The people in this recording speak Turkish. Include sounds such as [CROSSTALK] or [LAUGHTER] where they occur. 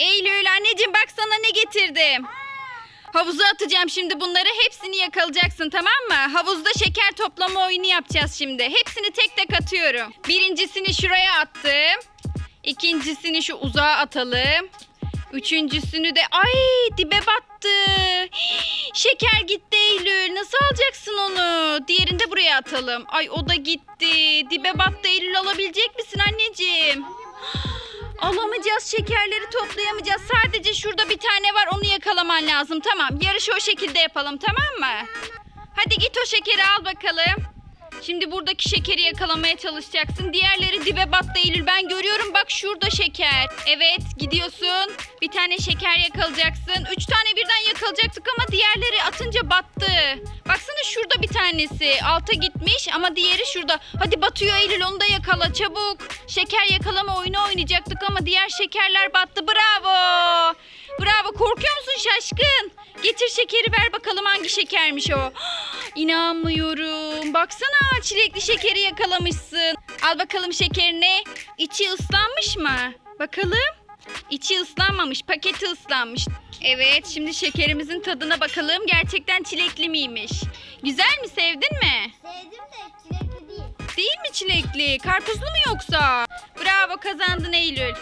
Eylül anneciğim bak sana ne getirdim. Havuza atacağım şimdi bunları. Hepsini yakalayacaksın tamam mı? Havuzda şeker toplama oyunu yapacağız şimdi. Hepsini tek tek atıyorum. Birincisini şuraya attım. İkincisini şu uzağa atalım. Üçüncüsünü de ay dibe battı. Şeker gitti Eylül. Nasıl alacaksın onu? Diğerini de buraya atalım. Ay o da gitti. Dibe battı Eylül alabilecek misin anneciğim? Alamayacağız şekerleri toplayamayacağız. Sadece şurada bir tane var onu yakalaman lazım. Tamam yarışı o şekilde yapalım tamam mı? Hadi git o şekeri al bakalım. Şimdi buradaki şekeri yakalamaya çalışacaksın. Diğerleri dibe battı Eylül. Ben görüyorum bak şurada şeker. Evet gidiyorsun. Bir tane şeker yakalayacaksın. Üç tane birden yakalayacaktık ama diğerleri atınca tanesi. Alta gitmiş ama diğeri şurada. Hadi batıyor Eylül onu da yakala çabuk. Şeker yakalama oyunu oynayacaktık ama diğer şekerler battı. Bravo. Bravo. Korkuyor musun şaşkın? Getir şekeri ver bakalım hangi şekermiş o. [GASPS] İnanmıyorum. Baksana çilekli şekeri yakalamışsın. Al bakalım şekerini. İçi ıslanmış mı? Bakalım. İçi ıslanmamış. Paketi ıslanmış. Evet şimdi şekerimizin tadına bakalım. Gerçekten çilekli miymiş? Güzel mi? Sevdin mi? Sevdim de çilekli değil. Değil mi çilekli? Karpuzlu mu yoksa? Bravo kazandın Eylül.